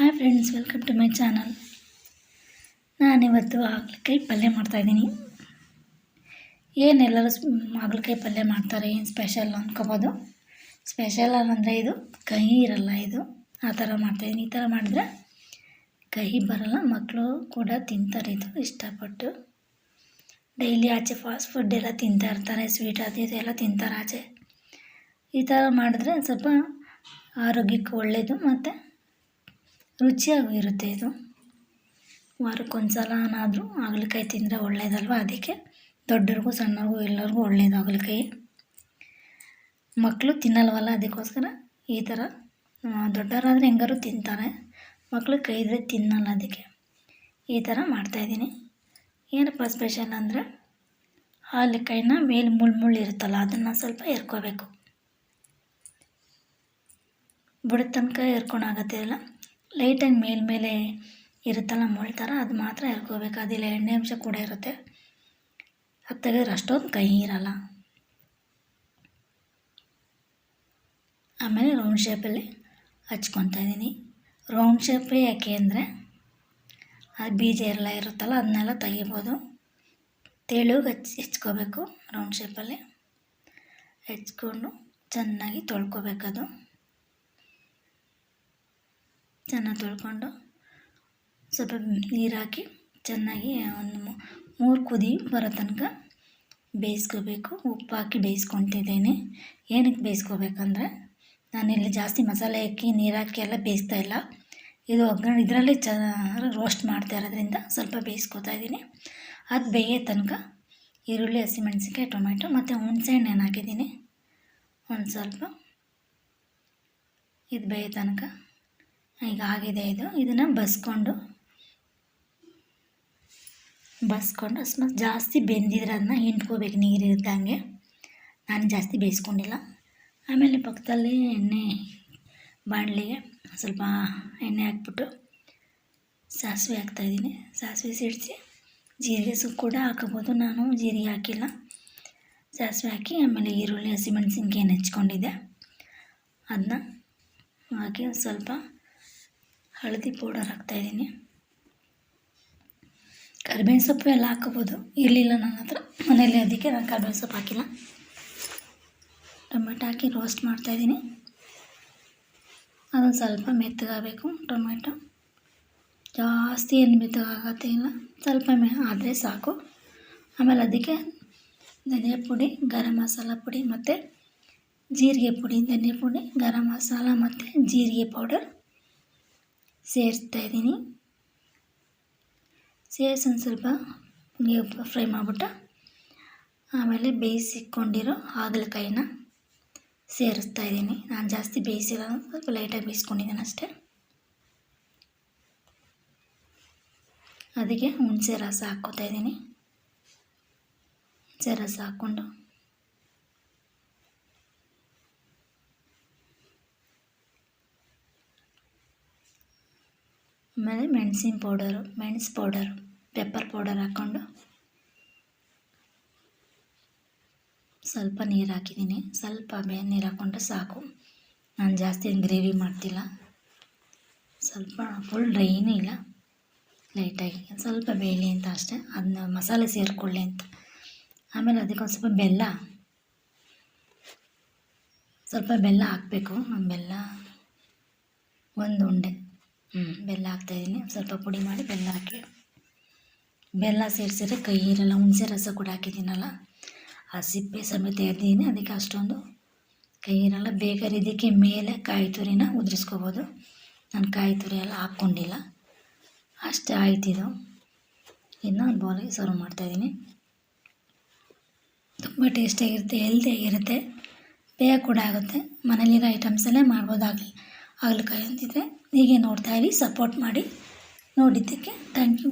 Hi friends welcome to my channel ನಾನಿವತ್ತು ಹಾಗಲಕಾಯಿ ಪಲ್ಯ ಮಾಡ್ತಾಯಿದ್ದೀನಿ ಏನೆಲ್ಲರೂ ಹಾಗಲಕಾಯಿ ಪಲ್ಯ ಮಾಡ್ತಾರೆ, ಏನು ಸ್ಪೆಷಲ್ ಅಂದ್ಕೋಬೋದು ಸ್ಪೆಷಲ್ ಅಂದರೆ ಇದು ಕಹಿ ಇರಲ್ಲ ಇದು. ಆ ಥರ ಮಾಡ್ತಾಯಿದ್ದೀನಿ ಈ ಥರ ಮಾಡಿದ್ರೆ ಕಹಿ ಬರಲ್ಲ ಮಕ್ಕಳು ಕೂಡ ತಿಂತಾರೆ ಇದು, ಇಷ್ಟಪಟ್ಟು. ಡೈಲಿ ಆಚೆ ಫಾಸ್ಟ್ ಫುಡ್ ಎಲ್ಲ ತಿಂತಾ ಇರ್ತಾರೆ ಸ್ವೀಟ್ ಅದು ಇದು ಎಲ್ಲ ತಿಂತಾರೆ ಆಚೆ. ಈ ಥರ ಮಾಡಿದ್ರೆ ಸ್ವಲ್ಪ ಆರೋಗ್ಯಕ್ಕೆ ಒಳ್ಳೆಯದು ಮತ್ತು ರುಚಿಯಾಗೂ ಇರುತ್ತೆ ಇದು. ವಾರಕ್ಕೊಂದು ಸಲನಾದರೂ ಹಾಗಲಕಾಯಿ ತಿಂದರೆ ಒಳ್ಳೆಯದಲ್ವ ಅದಕ್ಕೆ ದೊಡ್ಡವ್ರಿಗೂ ಸಣ್ಣವ್ರಿಗೂ ಎಲ್ಲರಿಗೂ ಒಳ್ಳೆಯದು ಹಾಗಲಕಾಯಿ. ಮಕ್ಕಳು ತಿನ್ನಲ್ವಲ್ಲ? ಅದಕ್ಕೋಸ್ಕರ ಈ ಥರ ದೊಡ್ಡವರಾದರೆ ಹೆಂಗಾರು ತಿಂತಾರೆ. ಮಕ್ಕಳು ಕೈದ್ರೆ ತಿನ್ನಲ್ಲ ಅದಕ್ಕೆ. ಈ ಥರ ಮಾಡ್ತಾಯಿದ್ದೀನಿ ಏನಪ್ಪ ಸ್ಪೆಷಲ್ ಅಂದರೆ ಹಾಲಿಕಾಯಿನ ಮೇಲೆ ಮುಳ್ಳು ಮುಳ್ಳು ಇರುತ್ತಲ್ಲ, ಅದನ್ನು ಸ್ವಲ್ಪ ಎರ್ಕೋಬೇಕು. ಬುಡದ ತನಕ ಎರ್ಕೊಳಾಗತ್ತಿರಲ್ಲ ಲೈಟಾಗಿ ಮೇಲ್ಮೇಲೆ ಇರುತ್ತಲ್ಲ ಮುಳ್ಳು ಥರ, ಅದು ಮಾತ್ರ ಎರ್ಕೋಬೇಕು. ಅದಿಲ್ಲ, ಎಣ್ಣೆ ಅಂಶ ಕೂಡ ಇರುತ್ತೆ. ಅದು ತೆಗೆದ್ರೆ ಅಷ್ಟೊಂದು ಕೈ ಇರಲ್ಲ. ಆಮೇಲೆ ರೌಂಡ್ ಶೇಪಲ್ಲಿ ಹಚ್ಕೊತಾ ಇದ್ದೀನಿ. ರೌಂಡ್ ಶೇಪೇ ಯಾಕೆ ಅಂದರೆ ಅದು ಬೀಜ ಎಲ್ಲ ಇರುತ್ತಲ್ಲ, ಅದನ್ನೆಲ್ಲ ತೆಗಿಬೋದು. ತೆಳುಗೆ ಹಚ್ಚಿ ಹೆಚ್ಕೋಬೇಕು ರೌಂಡ್ ಶೇಪಲ್ಲಿ ಹೆಚ್ಕೊಂಡು ಚೆನ್ನಾಗಿ ತೊಳ್ಕೊಬೇಕದು. ಚೆನ್ನಾಗಿ ತೊಳ್ಕೊಂಡು ಸ್ವಲ್ಪ ನೀರು ಹಾಕಿ ಚೆನ್ನಾಗಿ ಒಂದು ಮೂರು ಕುದಿ ಬರೋ ತನಕ ಬೇಯಿಸ್ಕೋಬೇಕು. ಉಪ್ಪು ಹಾಕಿ ಬೇಯಿಸ್ಕೊತಿದ್ದೇನೆ ಏನಕ್ಕೆ ಬೇಯಿಸ್ಕೋಬೇಕಂದ್ರೆ ನಾನಿಲ್ಲಿ ಜಾಸ್ತಿ ಮಸಾಲೆ ಹಾಕಿ, ನೀರು ಹಾಕಿ ಎಲ್ಲ ಬೇಯಿಸ್ತಾ ಇಲ್ಲ. ಇದು ಒಗ್ಗರಣೆ, ಇದರಲ್ಲಿ ಚ ರೋಸ್ಟ್ ಮಾಡ್ತಾ ಇರೋದ್ರಿಂದ ಸ್ವಲ್ಪ ಬೇಯಿಸ್ಕೊತಾ ಇದ್ದೀನಿ. ಅದು ಬೇಯೋ ತನಕ ಈರುಳ್ಳಿ, ಹಸಿಮೆಣ್ಸಿನ್ಕಾಯಿ ಟೊಮೆಟೊ ಮತ್ತು ಹುಣಸೆಹಣ್ಣು ಹಾಕಿದ್ದೀನಿ? ಒಂದು ಸ್ವಲ್ಪ. ಇದು ಬೇಯೋ ತನಕ. ಈಗ ಆಗಿದೆ ಇದು. ಇದನ್ನು ಬಸ್ಕೊಂಡು ಬಸ್ಕೊಂಡು ಅಸ್ಮಾತ್ ಜಾಸ್ತಿ ಬೆಂದಿದ್ರೆ ಅದನ್ನ ಹಿಂಡ್ಕೋಬೇಕು, ನೀರು ಇದ್ದಂಗೆ ನಾನು ಜಾಸ್ತಿ ಬೇಯಿಸ್ಕೊಂಡಿಲ್ಲ. ಆಮೇಲೆ ಪಕ್ಕದಲ್ಲಿ ಎಣ್ಣೆ ಬಾಣಲಿಗೆ ಸ್ವಲ್ಪ ಎಣ್ಣೆ ಹಾಕ್ಬಿಟ್ಟು ಸಾಸಿವೆ ಹಾಕ್ತಾಯಿದ್ದೀನಿ ಸಾಸಿವೆ ಸಿಡಿಸಿ ಜೀರಿಗೆ ಸೊಪ್ಪು ಕೂಡ ಹಾಕೋಬೋದು. ನಾನು ಜೀರಿಗೆ ಹಾಕಿಲ್ಲ. ಸಾಸಿವೆ ಹಾಕಿ ಆಮೇಲೆ ಈರುಳ್ಳಿ ಹಸಿಮೆಣ್ಸಿನ್ಕಾಯಿ ಹೆಚ್ಕೊಂಡಿದ್ದೆ. ಅದನ್ನ ಹಾಕಿ ಸ್ವಲ್ಪ ಹಳದಿ ಪೌಡರ್ ಹಾಕ್ತಾಯಿದ್ದೀನಿ ಕರಿಬೇವಿನ ಸೊಪ್ಪು ಎಲ್ಲ ಹಾಕೋಬೋದು. ಇರಲಿಲ್ಲ ನನ್ನ ಹತ್ರ. ಮನೇಲಿ ಅದಕ್ಕೆ ನಾನು ಕರಿಬೇವಿನ ಸೊಪ್ಪು ಹಾಕಿಲ್ಲ. ಟೊಮೆಟೊ ಹಾಕಿ ರೋಸ್ಟ್ ಮಾಡ್ತಾಯಿದ್ದೀನಿ ಅದೊಂದು ಸ್ವಲ್ಪ ಮೆತ್ತಗಾಗಬೇಕು. ಟೊಮೆಟೊ ಜಾಸ್ತಿ ಏನು ಮೆತ್ತಗಾಗತ್ತೆ ಇಲ್ಲ. ಸ್ವಲ್ಪ ಮೆ, ಆದರೆ ಸಾಕು. ಆಮೇಲೆ ಅದಕ್ಕೆ ಧನಿಯಾ ಪುಡಿ, ಗರಂ ಮಸಾಲ ಪುಡಿ ಮತ್ತು ಜೀರಿಗೆ ಪುಡಿ. ಧನಿಯಾ ಪುಡಿ, ಗರಂ ಮಸಾಲ ಮತ್ತು ಜೀರಿಗೆ ಪೌಡರ್ ಸೇರಿಸ್ತಾ ಇದ್ದೀನಿ ಸೇರಿಸಿ ಒಂದು ಸ್ವಲ್ಪ ಫ್ರೈ ಮಾಡಿಬಿಟ್ಟು. ಆಮೇಲೆ ಬೇಯಿಸಿಕೊಂಡಿರೋ ಹಾಗಲಕಾಯಿನ ಸೇರಿಸ್ತಾ ಇದ್ದೀನಿ ನಾನು ಜಾಸ್ತಿ ಬೇಯಿಸಿಲ್ಲ. ಸ್ವಲ್ಪ ಲೈಟಾಗಿ ಬೇಯಿಸ್ಕೊಂಡಿದ್ದೀನಿ ಅಷ್ಟೇ. ಅದಕ್ಕೆ ಹುಣಸೆ ರಸ ಹಾಕ್ಕೋತಾ ಇದ್ದೀನಿ ಹುಣಸೆ ರಸ ಹಾಕ್ಕೊಂಡು ಆಮೇಲೆ ಮೆಣಸಿನ ಪೌಡರು ಮೆಣಸು ಪೌಡರು ಪೆಪ್ಪರ್ ಪೌಡರ್ ಹಾಕ್ಕೊಂಡು ಸ್ವಲ್ಪ ನೀರು ಹಾಕಿದ್ದೀನಿ. ಸ್ವಲ್ಪ ಬೇ ನೀರು ಹಾಕ್ಕೊಂಡ್ರೆ ಸಾಕು. ನಾನು ಜಾಸ್ತಿ ಏನು ಗ್ರೇವಿ ಮಾಡ್ತಿಲ್ಲ. ಸ್ವಲ್ಪ ಫುಲ್ ಡ್ರೈನೂ ಇಲ್ಲ. ಲೈಟಾಗಿ ಸ್ವಲ್ಪ ಬೇಯಲಿ ಅಂತ ಅಷ್ಟೇ. ಅದನ್ನ ಮಸಾಲೆ ಸೇರಿಕೊಳ್ಳಿ ಅಂತ. ಆಮೇಲೆ ಅದಕ್ಕೊಂದು ಸ್ವಲ್ಪ ಬೆಲ್ಲ. ಸ್ವಲ್ಪ ಬೆಲ್ಲ ಹಾಕಬೇಕು. ಬೆಲ್ಲ ಒಂದು ಉಂಡೆ. ಬೆಲ್ಲ ಹಾಕ್ತಾಯಿದ್ದೀನಿ. ಸ್ವಲ್ಪ ಪುಡಿ ಮಾಡಿ ಬೆಲ್ಲ ಹಾಕಿ. ಬೆಲ್ಲ ಸೇರಿಸಿದ್ರೆ ಕೈ ಇರಲ್ಲ, ಹುಣಸೆ ರಸ ಕೂಡ ಹಾಕಿದ್ದೀನಲ್ಲ, ಆ ಸಿಪ್ಪೆ ಸಮೇತ ಎದ್ದೀನಿ ಅದಕ್ಕೆ ಅಷ್ಟೊಂದು ಕೈ ಇರಲ್ಲ. ಬೇಕಾದ್ರೆ ಇದಕ್ಕೆ ಮೇಲೆ ಕಾಯಿ ತುರಿನ ಉದುರಿಸ್ಕೋಬೋದು. ನಾನು ಕಾಯಿ ತುರಿ ಎಲ್ಲ ಹಾಕ್ಕೊಂಡಿಲ್ಲ. ಅಷ್ಟೇ ಆಯ್ತಿದು ಇನ್ನು ಒಂದು ಬೌಲಿಗೆ ಸರ್ವ್ ಮಾಡ್ತಾಯಿದ್ದೀನಿ. ತುಂಬ ಟೇಸ್ಟಿಯಾಗಿರುತ್ತೆ ಹೆಲ್ದಿಯಾಗಿರುತ್ತೆ ಬೇಗ ಕೂಡ ಆಗುತ್ತೆ. ಮನೇಲಿರೋ ಐಟಮ್ಸಲ್ಲೇ ಮಾಡ್ಬೋದಾಗಲಿ. ಹಾಗಲಕಾಯಿ ಅಂತಿದ್ರೆ ಹೀಗೆ ನೋಡ್ತಾ ಇರಿ ಸಪೋರ್ಟ್ ಮಾಡಿ. ನೋಡಿದ್ದಕ್ಕೆ ಥ್ಯಾಂಕ್ ಯು